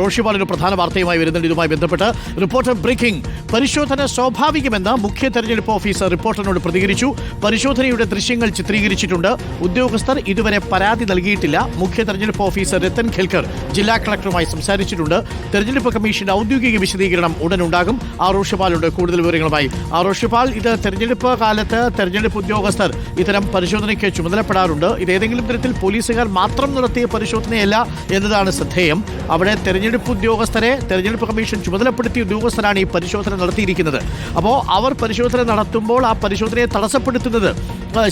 റോഷിപാൽ പ്രധാന വാർത്തയുമായി വരുന്നുണ്ട്. ഇതുമായി ബന്ധപ്പെട്ട് റിപ്പോർട്ടർ ബ്രേക്കിംഗ്. പരിശോധന സ്വാഭാവികമെന്ന് മുഖ്യ തെരഞ്ഞെടുപ്പ് ഓഫീസർ റിപ്പോർട്ടറിനോട് പ്രതികരിച്ചു. പരിശോധനയുടെ ദൃശ്യങ്ങൾ ചിത്രീകരിച്ചിട്ടുണ്ട്. ഉദ്യോഗസ്ഥർ ഇതുവരെ പരാതി നൽകിയിട്ടില്ല. മുഖ്യ തെരഞ്ഞെടുപ്പ് ഓഫീസർ രത്തൻ ഖേൽക്കർ ജില്ലാ കളക്ടറുമായി സംസാരിച്ചിട്ടുണ്ട്. തെരഞ്ഞെടുപ്പ് കമ്മീഷന്റെ ഔദ്യോഗിക വിശദീകരണം ഉടനുണ്ടാകും. ഉണ്ടാകും റോഷിപാലുണ്ട് കൂടുതൽ വിവരങ്ങളുമായി ആർ റോഷിപാൽ ഇത് തെരഞ്ഞെടുപ്പ് കാലത്ത് തെരഞ്ഞെടുപ്പ് ഉദ്യോഗസ്ഥർ ഇത്തരം പരിശോധനയ്ക്ക് ചുമതലപ്പെടാറുണ്ട്. ഇത് ഏതെങ്കിലും തരത്തിൽ പോലീസുകാർ മാത്രം നടത്തിയ പരിശോധനയല്ല എന്നതാണ് ശ്രദ്ധേയം. അവിടെ തെരഞ്ഞെടുപ്പ് ഉദ്യോഗസ്ഥരെ തെരഞ്ഞെടുപ്പ് കമ്മീഷൻ ചുമതലപ്പെടുത്തിയ ഉദ്യോഗസ്ഥരാണ് ഈ പരിശോധന നടത്തിയിരിക്കുന്നത്. അപ്പോൾ അവർ പരിശോധന നടത്തുമ്പോൾ ആ പരിശോധനയെ തടസ്സപ്പെടുത്തുന്നത്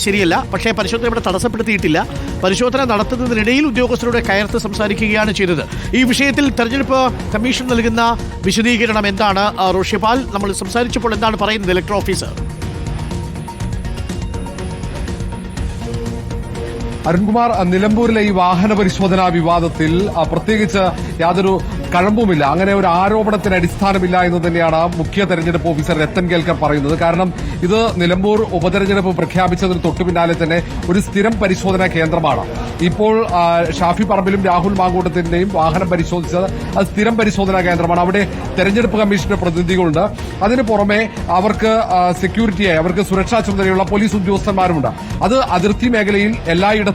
ശരിയല്ല. പക്ഷേ പരിശോധന ഇവിടെ തടസ്സപ്പെടുത്തിയിട്ടില്ല. പരിശോധന നടത്തുന്നതിനിടയിൽ ഉദ്യോഗസ്ഥരുടെ കയർത്ത് സംസാരിക്കുകയാണ് ചെയ്തത്. ഈ വിഷയത്തിൽ തെരഞ്ഞെടുപ്പ് കമ്മീഷൻ നൽകുന്ന വിശദീകരണം എന്താണ്? റോഷിപാൽ നമ്മൾ സംസാരിച്ചപ്പോൾ എന്താണ് പറയുന്നത്? ഇലക്ട്രോ ഓഫീസർ അരുൺകുമാർ നിലമ്പൂരിലെ ഈ വാഹന പരിശോധനാ വിവാദത്തിൽ പ്രത്യേകിച്ച് യാതൊരു കഴമ്പുമില്ല. അങ്ങനെ ഒരു ആരോപണത്തിന് അടിസ്ഥാനമില്ല എന്ന് തന്നെയാണ് മുഖ്യ തെരഞ്ഞെടുപ്പ് ഓഫീസർ രത്തൻ കേൽക്കർ പറയുന്നത്. കാരണം ഇത് നിലമ്പൂർ ഉപതെരഞ്ഞെടുപ്പ് പ്രഖ്യാപിച്ചതിന് തൊട്ടു പിന്നാലെ തന്നെ ഒരു സ്ഥിരം പരിശോധനാ കേന്ദ്രമാണ്. ഇപ്പോൾ ഷാഫി പറമ്പിലും രാഹുൽ മാങ്കൂട്ടത്തിന്റെയും വാഹനം പരിശോധിച്ചത് അത് സ്ഥിരം പരിശോധനാ കേന്ദ്രമാണ്. അവിടെ തെരഞ്ഞെടുപ്പ് കമ്മീഷന്റെ പ്രതിനിധികളുണ്ട്. അതിന് പുറമെ അവർക്ക് സെക്യൂരിറ്റിയായി അവർക്ക് സുരക്ഷാ ചുമതലയുള്ള പോലീസ് ഉദ്യോഗസ്ഥന്മാരുമുണ്ട്. അത് അതിർത്തി മേഖലയിൽ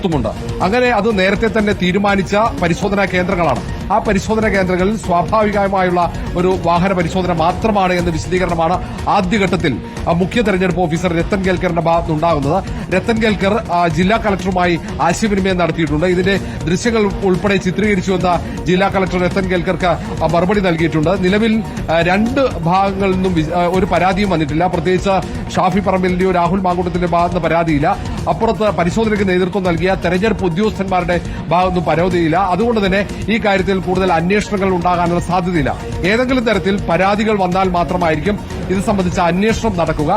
എല്ലായിടത്തുമുണ്ട് അങ്ങനെ അത് നേരത്തെ തന്നെ തീരുമാനിച്ച പരിശോധനാ കേന്ദ്രങ്ങളാണ്. ആ പരിശോധനാ കേന്ദ്രങ്ങളിൽ സ്വാഭാവികമായുള്ള ഒരു വാഹന പരിശോധന മാത്രമാണ് എന്ന വിശദീകരണമാണ് ആദ്യഘട്ടത്തിൽ മുഖ്യ തെരഞ്ഞെടുപ്പ് ഓഫീസർ രത്തൻ കേൽക്കറിന്റെ ഭാഗത്തുണ്ടാകുന്നത്. രത്തൻ കേൽക്കർ ജില്ലാ കളക്ടറുമായി ആശയവിനിമയം നടത്തിയിട്ടുണ്ട്. ഇതിന്റെ ദൃശ്യങ്ങൾ ഉൾപ്പെടെ ചിത്രീകരിച്ചുവെന്ന ജില്ലാ കളക്ടർ രത്തൻ കേൽക്കർക്ക് മറുപടി നൽകിയിട്ടുണ്ട്. നിലവിൽ രണ്ട് ഭാഗങ്ങളിൽ നിന്നും ഒരു പരാതിയും വന്നിട്ടില്ല. പ്രത്യേകിച്ച് ഷാഫി പറമ്പിലിന്റെയോ രാഹുൽ മാങ്കൂട്ടത്തിന്റെ ഭാഗത്ത് പരാതിയില്ല. അപ്പുറത്ത് പരിശോധനയ്ക്ക് നേതൃത്വം നൽകിയ തെരഞ്ഞെടുപ്പ് ഉദ്യോഗസ്ഥന്മാരുടെ ഭാഗത്തുനിന്നും പരാതിയില്ല. അതുകൊണ്ട് തന്നെ ഈ കാര്യത്തിൽ കൂടുതൽ അന്വേഷണങ്ങൾ ഉണ്ടാകാനുള്ള സാധ്യതയില്ല. ഏതെങ്കിലും തരത്തിൽ പരാതികൾ വന്നാൽ മാത്രമായിരിക്കും ഇത് സംബന്ധിച്ച അന്വേഷണം നടക്കുക.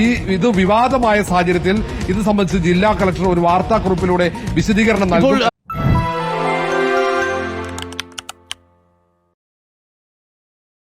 ഈ ഇത് വിവാദമായ സാഹചര്യത്തിൽ ഇത് സംബന്ധിച്ച് ജില്ലാ കളക്ടർ ഒരു വാർത്താക്കുറിപ്പിലൂടെ വിശദീകരണം നൽകും.